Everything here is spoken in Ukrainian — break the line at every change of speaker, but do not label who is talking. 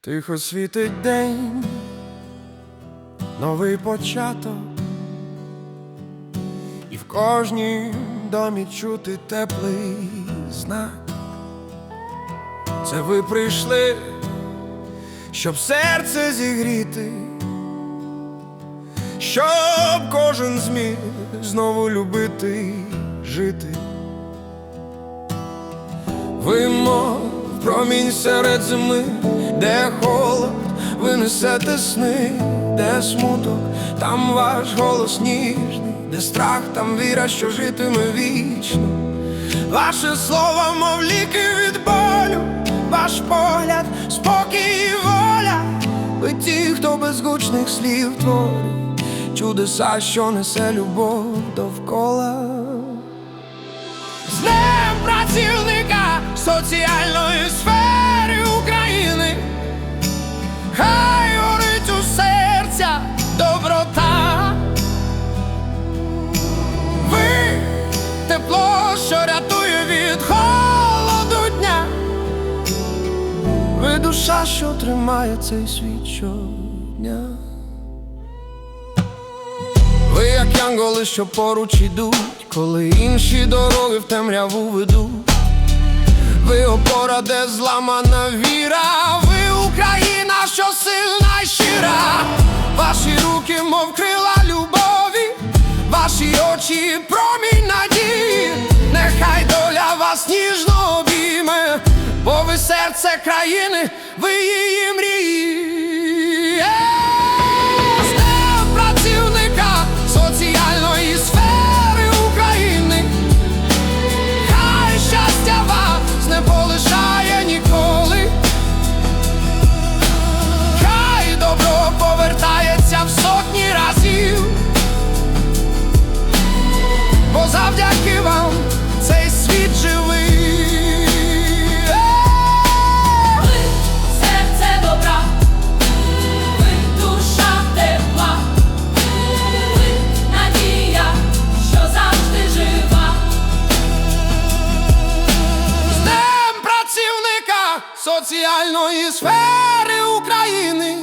Тихо світить день, новий початок, і в кожній домі чути теплий знак. Це ви прийшли, щоб серце зігріти, щоб кожен зміг знову любити жити. Ви мов промінь серед зими, де холод, ви несете сни, де смуток, там ваш голос ніжний, де страх, там віра, що житиме вічно. Ваше слово, мов ліки від болю, ваш погляд, спокій і воля. Ви ті, хто без гучних слів творить чудеса, що несе любов довкола. Соціальної сфери України, хай горить у серця доброта. Ви тепло, що рятує від холоду дня. Ви душа, що тримає цей світ щодня. Ви як янголи, що поруч ідуть, коли інші дороги в темряву ведуть. Ви опора, де зламана віра, ви Україна, що сильна й щира, ваші руки, мов крила любові, ваші очі промінь надії, нехай доля вас ніжно обійме, бо ви серце країни, ви її мрії. Вам цей світ живий.
Ви серце добра, ви душа тепла, ви надія, що завжди жива.
З Днем працівника соціальної сфери України.